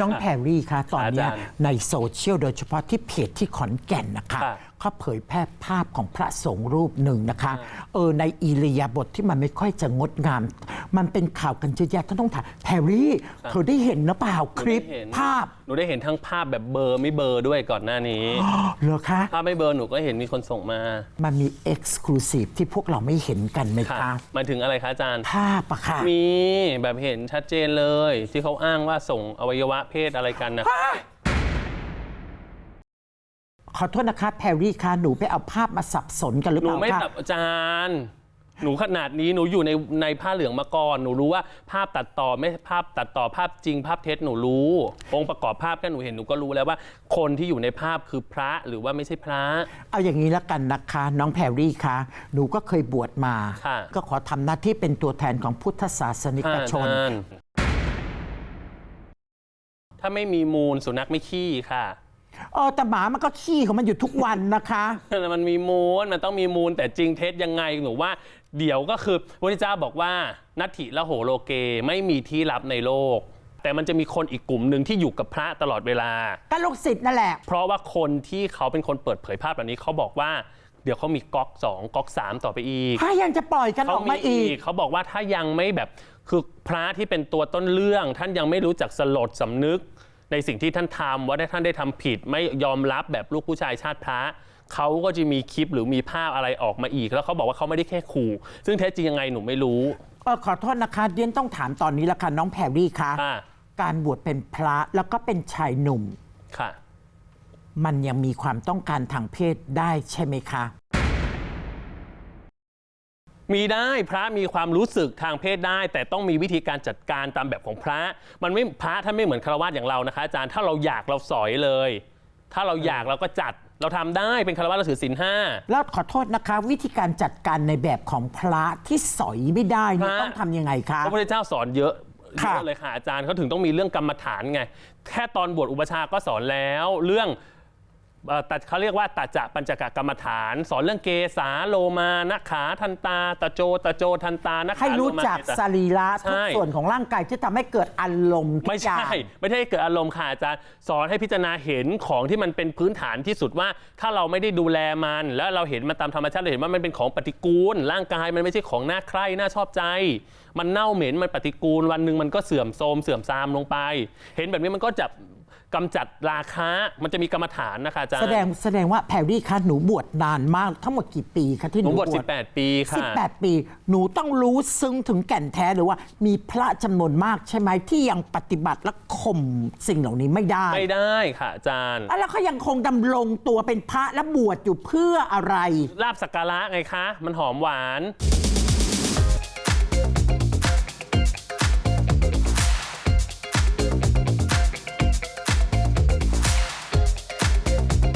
น้องแพรรี่คะตอนเนี้ยอาจารย์ในโซเชียลโดยเฉพาะที่เพจที่ขอนแก่นนะคะ ค่ะ เขาเผยแพร่ภาพของพระสงฆ์รูปหนึ่งนะคะ เออในอิริยาบถทที่มันไม่ค่อยจะงดงาม มันเป็นข่าวกันเยอะแยะท่านต้องถามแพรรี่เธอได้เห็นหรือเปล่าคลิปหนูได้เห็น ภาพหนูได้เห็นทั้งภาพแบบเบลอร์ไม่เบลอร์ด้วยก่อนหน้านี้ เหรอคะ ภาพไม่เบลอร์หนูก็เห็นมีคนส่งมามันมีเอ็กซ์คลูซีฟที่พวกเราไม่เห็นกันไหมค่ะคะหมายถึงอะไรคะอาจารย์ ภาพอะค่ะ มีแบบเห็นชัดเจนเลย ที่เขาอ้างว่าส่งอวัยวะเพศอะไรกันนะ ขอโทษนะคะแพรรี่คะหนูไปเอาภาพมาสับสนกันหรือหเปนูล่าไม่คะตับอาจารย์ หนูขนาดนี้หนูอยู่ในในผ้าเหลืองมาก่อน หนูรู้ว่าภาพตัดต่อไม่ภาพตัดต่อภาพจริง ภาพเท็จหนูรู้ องค์ประกอบภาพแค่หนูเห็นหนูก็รู้แล้วว่า คนที่อยู่ในภาพคือพระหรือว่าไม่ใช่พระ เอาอย่างนี้แล้วกันนะคะ น้องแพรรี่คะหนูก็เคยบวชมา ค่ะ ก็ขอทำหน้าที่เป็นตัวแทนของพุทธศาสนิกชนอาจารย์ถ้าไม่มีมูลสุนัขไม่ขี้ค่ะ เออแต่หมามันก็ขี้ของมันอยู่ทุกวันนะคะ มันมีมูลมันต้องมีมูลแต่จริงเท็จยังไงหนูว่า เดี๋ยวก็คือพระพุทธเจ้าบอกว่านัตถิละโหโลเกไม่มีที่ลับในโลก แต่มันจะมีคนอีกกลุ่มหนึ่งที่อยู่กับพระตลอดเวลา ก็ลูกศิษย์นั่นแหละ เพราะว่าคนที่เขาเป็นคนเปิดเผยภาพแบบนี้เขาบอกว่าเดี๋ยวเขามีก๊อก2ก๊อก3ต่อไปอีก ถ้ายังจะปล่อยกันอเขาอกมีมาอีอีกกเขาบอกว่าถ้ายังไม่แบบคือพระที่เป็นตัวต้นเรื่อง ท่านยังไม่รู้จักสลดสำนึก ในสิ่งที่ท่านทำว่าได้ท่านได้ทำผิด ไม่ยอมรับแบบลูกผู้ชายชาติพระเขาก็จะมีคลิปหรือมีภาพอะไรออกมาอีก แล้วเขาบอกว่าเขาไม่ได้แค่ขู่ ซึ่งแท้จริงยังไงหนูไม่รู้เออขอโทษนะคะเดียนต้องถามตอนนี้ละค่ะน้องแพรรี่คะค่ะการบวชเป็นพระแล้วก็เป็นชายหนุ่ม ค่ะ มันยังมีความต้องการทางเพศได้ใช่ไหมคะ มีได้พระมีความรู้สึกทางเพศได้ แต่ต้องมีวิธีการจัดการตามแบบของพระ มันไม่พระท่านไม่เหมือนคารวะอย่างเรานะคะอาจารย์ถ้าเราอยากเราสอยเลย ถ้าเราอยากเราก็จัดเราทำได้เป็นคารวะเราถือศีลห้า แล้วขอโทษนะคะ วิธีการจัดการในแบบของพระที่สอยไม่ได้นี่พระ ต้องทำยังไงคะ พระพุทธเจ้าสอนเยอะเยค่ะอะเลยค่ะอาจารย์เขาถึงต้องมีเรื่องกรรมฐานไง แค่ตอนบวชอุปชฌาย์ก็สอนแล้ว เรื่อง เอ่อตัดเขาเรียกว่าตัจจะปัญจกกรรมฐาน สอนเรื่องเกสาโลมานะขาทันตาตะโจตะโจทันตานะขาให้รู้โลมาจักเกสสารีระใช่ทุกส่วนของร่างกายที่ทำให้เกิดอารมณ์ทุกไม่อย่าใช่งไม่ใช่เกิดอารมณ์ค่ะอาจารย์สอนให้พิจารณาเห็นของที่มันเป็นพื้นฐานที่สุดว่า ถ้าเราไม่ได้ดูแลมัน แล้วเราเห็นมันตามธรรมชาติเราเห็นว่ามันเป็นของปฏิกูล ร่างกายมันไม่ใช่ของน่าใคร่น่าชอบใจ มันเน่าเหม็นมันปฏิกูลวันหนึ่งมันก็เสื่อมโทรมเสื่อมทรามลงไป เห็นแบบนี้มันก็จะ กำจัดราคะมันจะมีกรรมฐานนะคะอาจารย์แสดงแสดงว่าแพรรี่คะหนูบวชนานมากทั้งหมดกี่ปีคะที่หหนูนูบวช18 ปีค่ะ 18 ปี หนูต้องรู้ซึ้งถึงแก่นแท้หรือว่ามีพระจำนวนมากใช่ไหมที่ยังปฏิบัติและข่มสิ่งเหล่านี้ไม่ได้ไม่ได้ค่ะอาจารย์ อะแล้วเขายังคงดำรงตัวเป็นพระและบวชอยู่เพื่ออะไร ลาบสักการะไงคะ มันหอมหวาน